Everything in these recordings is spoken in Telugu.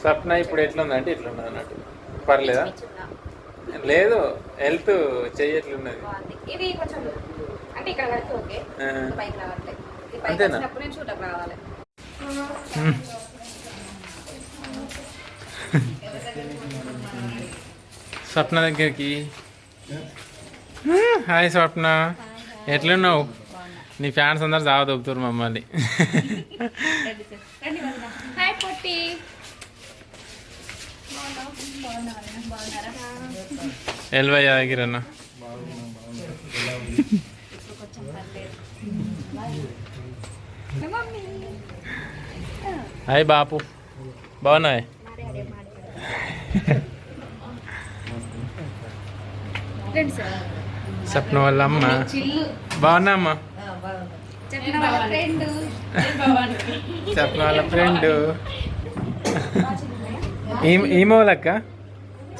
స్వప్న ఇప్పుడు ఎట్లుంది అంటే ఇట్లున్నది అన్నట్టు. పర్లేదా? లేదు హెల్త్ చెయ్యి ఎట్లున్నది. బాగుంది. ఇది కొంచెం అంటే ఇక్కడ వరకు ఓకే. ఆ. పైకి రావట్లేదు ఇది పైకి అంతేనా? రావాలి. స్వప్న దగ్గరికి. హాయ్ స్వప్న. ఎట్లున్నావు? నీ ఫ్యాన్స్ అందరు జావ దొబ్బుతారు మమ్మల్ని హాయ్ పొట్టి ఎల్వయ్య ఆగిరన్న. హాయ్ బాపు. బాగున్నాయి స్వప్న వాళ్ళ అమ్మ. బాగున్నా అమ్మ? వాళ్ళ ఫ్రెండ్. ఈ ఈమోలక్క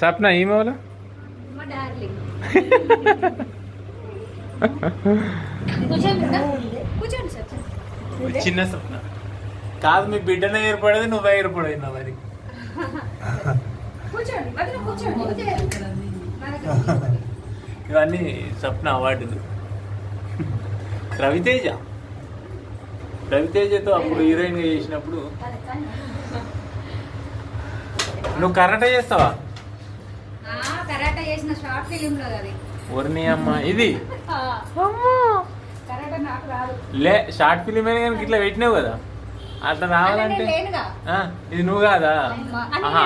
స్వప్న ఈమోల మా డార్లింగ్ కూర్చోండి సార్. కూర్చోండి సార్ చిన్న స్వప్న. కాదు మీ బిడ్డనే ఏర్పడేది నువ్వే ఏర్పడైనా మరి. ఇవన్నీ స్వప్న అవార్డులు. రవితేజ. రవితేజతో అప్పుడు హీరోయిన్ చేసినప్పుడు. నువ్వు కరాటే చేస్తావా? కరాటే చేసిన షార్ట్ ఫిలిం లో అది. ఒరిని అమ్మ ఇది? కరాటే నాకు రాదు. లే షార్ట్ ఫిలిం అయినా కానీ ఇట్లా పెట్టినావు కదా? అట్లా రావాలంటే? ఇది నువ్వు కాదా?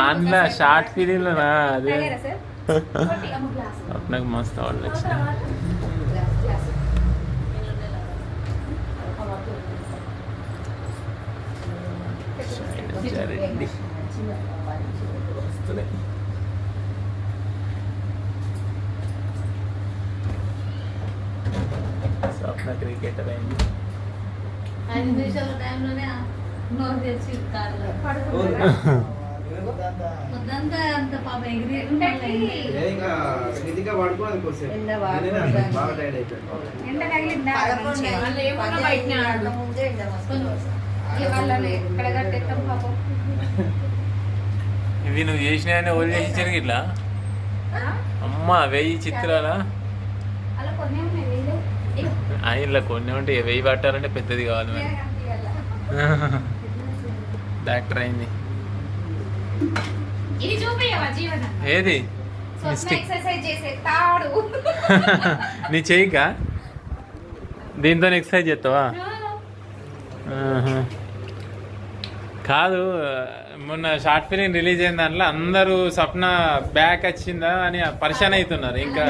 అందులో షార్ట్ ఫిలింలోనా అదే. సార్? స్వప్నకు మస్తు గ్లాస్ గ్లాస్. సరేండి వస్తున్నాయి స్వప్న క్రికెటర్ అయింది. ఐదు నిమిషాల టైంలోనే నోరు తెచ్చి కాదు పడుకుంటారా? పొద్దంతా అంత పాప ఎగిరి ఏ ఇంకా స్థితిక పడుకోవాలి కొంచెం ఎండ నేనే పడుకోవడానికి. బాగా టైర్డ్ అయిపోయాను. ఎండ తగిలిందా? మంచిగా? వాళ్ళు ఏమన్నా బయటనే ఆడతాం. ఇక వాళ్ళని ఎక్కడ కట్టేస్తాం పాపం? ఇవి నువ్వు చేసినా ఇచ్చారు ఇట్లా? అమ్మ వెయ్యి చిత్రాలా అలా కొన్ని ఉన్నాయి వీళ్ళు ఆయనలో కొన్ని ఉంటే వెయ్యి పట్టాలంటే పెద్దది కావాలి మరి? డాక్టర్ అయింది. ఇది చూపించవా జీవన? ఏది? నీ చెయ్యికా దీంతో ఎక్సర్సైజ్ చేస్తావా. కాదు మొన్న షార్ట్ ఫిలిం రిలీజ్ అయిన దాంట్లో అందరూ స్వప్న బ్యాక్ వచ్చిందా అని పరిశాన్ అవుతున్నారు ఇంకా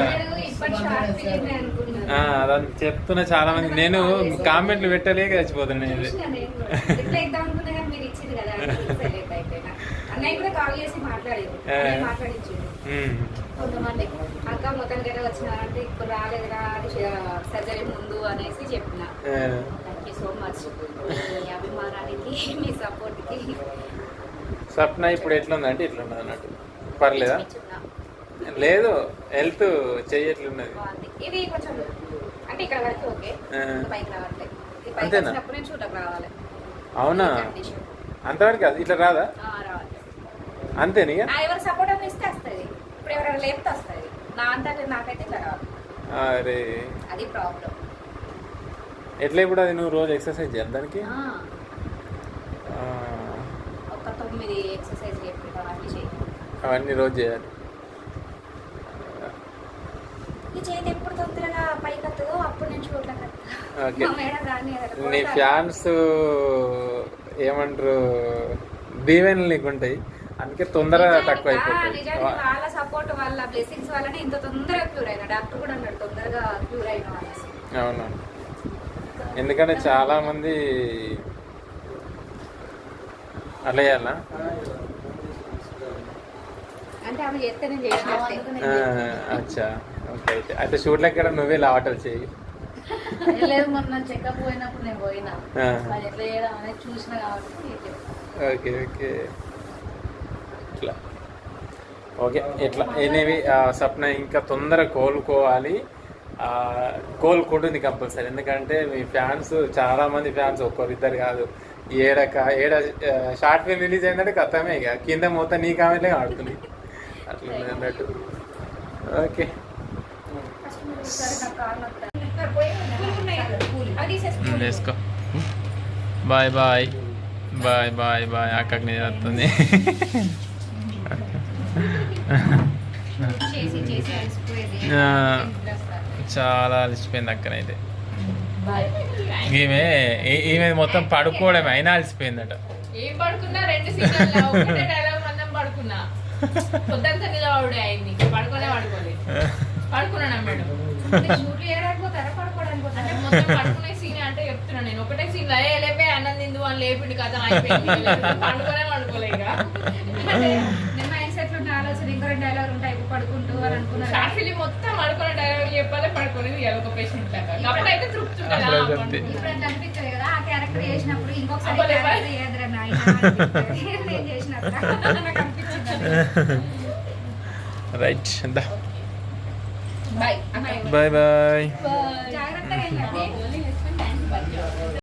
అదని చెప్తున్నా చాలా మంది నేను కామెంట్లు పెట్టలేక చచ్చిపోతున్నా ఇది చూసినా నేను కూడా. రిప్లై ఇద్దాం అనుకున్నా కానీ మీరు ఇచ్చింది కదా అని సైలెంట్ అయిపోయినా. అన్నయ్య కూడా కాల్ చేసి మాట్లాడారు ఏ. అన్నయ్య మాట్లాడించిండు ఉమ్. కొంతమంది అక్క మొత్తానికైనా వచ్చినారంటే ఇప్పుడు రాలేదురా అది సర్జరీ ముందు అనేసి చెప్పిన ఆ, థ్యాంక్ యూ సో మచ్ మీ అభిమానానికి మీ సపోర్ట్కి స్వప్న ఇప్పుడు ఎట్లుంది అంటే ఇట్లున్నది అన్నట్టు. పర్లేదా. లేదు హెల్త్ చెయ్యి ఎట్లున్నది బాగుంది. ఇది కొంచెం అంటే ఇక్కడ వరకు ఓకే. ఆ. పైకి రావట్లేదు ఇది పైకి అంతేనా? రావాలి. అవునా. అంతవరకు అది ఇట్లా రాదా? అంతేనా ఇక? ఆ, ఎవరు సపోర్ట్ అని ఇస్తే వస్తుంది. ఇప్పుడు ఎవరైనా లేపితే వస్తుంది. నా అంతా నాకైతే ఇట్లా రావాలి అరే. అది ప్రాబ్లం ఎట్లా ఇప్పుడు అది నువ్వు రోజు ఎక్సర్సైజ్ చేయాలి దానికి? ఎక్సర్సైజ్ అన్ని అవన్నీ రోజు చేయాలి. ఈ చేతి ఎప్పుడు తొందరగా పైకి వస్తుందో అప్పుడు నేను ఓకే. దాన్ని నీ ఫ్యాన్స్ ఏమంటారు దీవెనలు నీకు ఉంటాయి. అందుకే తొందరగా తక్కువ నిజానికి వాళ్ళ సపోర్ట్ వాళ్ళ బ్లెస్సింగ్స్ వల్లనే ఇంత తొందరగా క్యూర్ అయినా. డాక్టర్ కూడా అన్నాడు తొందరగా క్యూర్ అయిన అవును ఎందుకంటే చాలా మంది అలా చేయాలా? అచ్చా. ఓకే అయితే అయితే షూట్లో ఎక్కడ నువ్వే లావటలు చేయి. లేదు మొన్న చెకప్ పోయినప్పుడు నేను పోయినా. ఆ. అది ఎట్లా చేయడం అనేది చూసిన కాబట్టి చెప్పాను. Okay okay. ఇట్లా. ఓకే ఎనివి సప్న ఇంకా తొందరగా కోలుకోవాలి. ఆ, కోలుకుంటుంది కంపల్సరీ. ఎందుకంటే మీ ఫ్యాన్స్ చాలా మంది ఫ్యాన్స్ ఒక్కరిద్దరు కాదు. ఏడ ఏడ షార్ట్ ఫిల్మ్ రిలీజ్ అయిందంటే కథమే ఇక. కింద మొత్తం నీ కామెంట్లే ఆడుతున్నాయి అట్లా అన్నట్టు. ఓకే. వేసుకో. Bye bye. Bye bye bye. అక్కడికి నేను వస్తుంది. చాలా అలసిపోయింది అక్కనైతే. ఈమె ఈమె మొత్తం పడుకోవడమే అయినా అలసిపోయిందట. ఏం పడుకున్నా? రెండు డైలాగ్ పడుకున్నా. పొద్దంతా నిలబడే అయింది. పడుకోలే పడుకోలే. పడుకున్నాను మేడం షూట్లు ఏడాడిపోతారా పడుకోవడానికి అంటే పోతారా? మొత్తం పడుకునే సీన్ అంటే చెప్తున్నా నేను. ఒకటే సీన్ లేపే అన్నం తిందు అని లేపిండి కథ అయిపోయింది. పడుకోలే పడుకోలే ఇక అంటే నేను మైండ్ సెట్ ఉన్న ఆలోచన డైలాగ్ ఉంటాయి పడుకుంటూ అని అనుకున్నారు? షార్ట్ ఫిలిం మొత్తం పడుకునే డైలాగ్ చెప్పాలి పడుకునేది ఒక పేషెంట్ లాగా అప్పుడైతే తృప్తి ఉంటుందా? ఇప్పుడు అట్లా అనిపించదు కదా ఆ క్యారెక్టర్ చేసినప్పుడు ఇంకొకసారి? క్యారెక్టర్ చేయదురా నాయనా. నేను చేసినప్పుడు నాకు అనిపించింది రైట్ దా. బాయ్ బాయ్ బాయ్ జాగ్రత్తగా